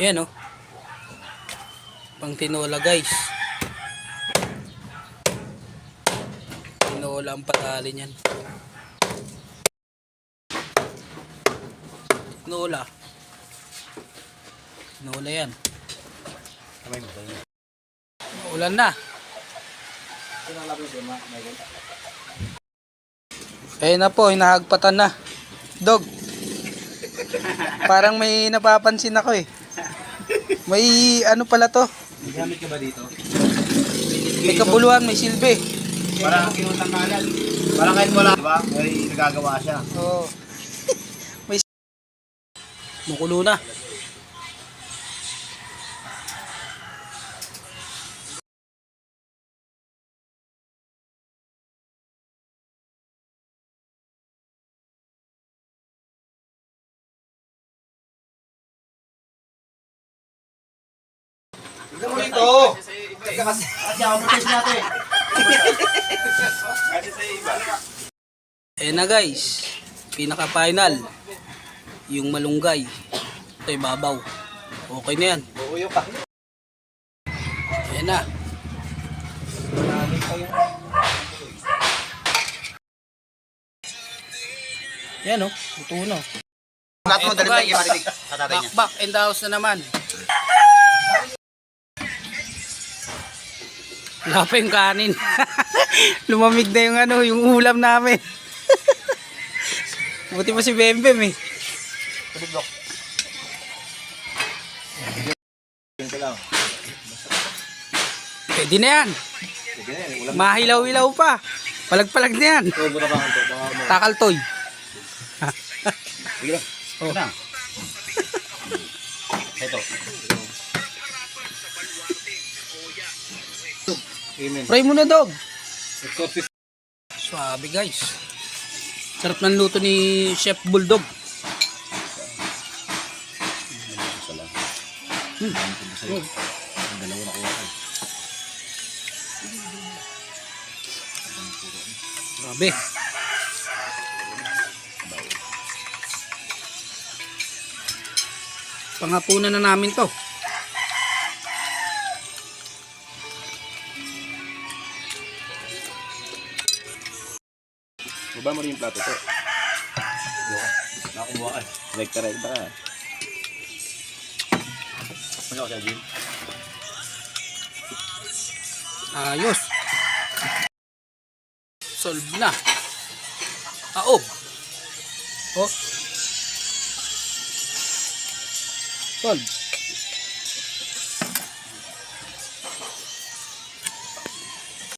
Ayan oh. Pang tinola guys. Tinola ang patali niyan. Tinola. Tinola yan. Ulan na. Ayun na po, hinahagpatan na. Dog. Parang may napapansin ako eh. May ano pala to? Gamit ka ba dito? May kabuluhan, may silbi. Para kinutang kanan. Para kahit wala, diba? May nagagawa siya. Oo. may Mukulo na. Mo dito! Kasi, ako protest natin. Kasi sa. Ayan na guys. Pinaka final. Yung malunggay. Ito ibabaw. Okay na yan. Uuyo ka. Ayan na. Yan oh. Luto na. Lahat mo, dali guys. yung marinig sa tatay Back back in the house na naman. Wala pa yung kanin. Lumamig na yung ano, yung ulam namin. Buti pa si Bembem eh. Lang. Pwede na yan. Mahilaw-hilaw pa. Palag-palag na yan. Takaltoy. Sige lang. Oh. Amen. Fry mo na dog. Swabe guys. Sarap ng luto ni Chef Bulldog. Hmm. Oh. Ang dalawa na kuha ko. Grabe. Pangapunan na namin to. Baba mo rin yung plato to. Nakumuha ka. Rekta rekta ka. Ano ka sa gym? Ayos. Solve na. Aob. Oh. Solve.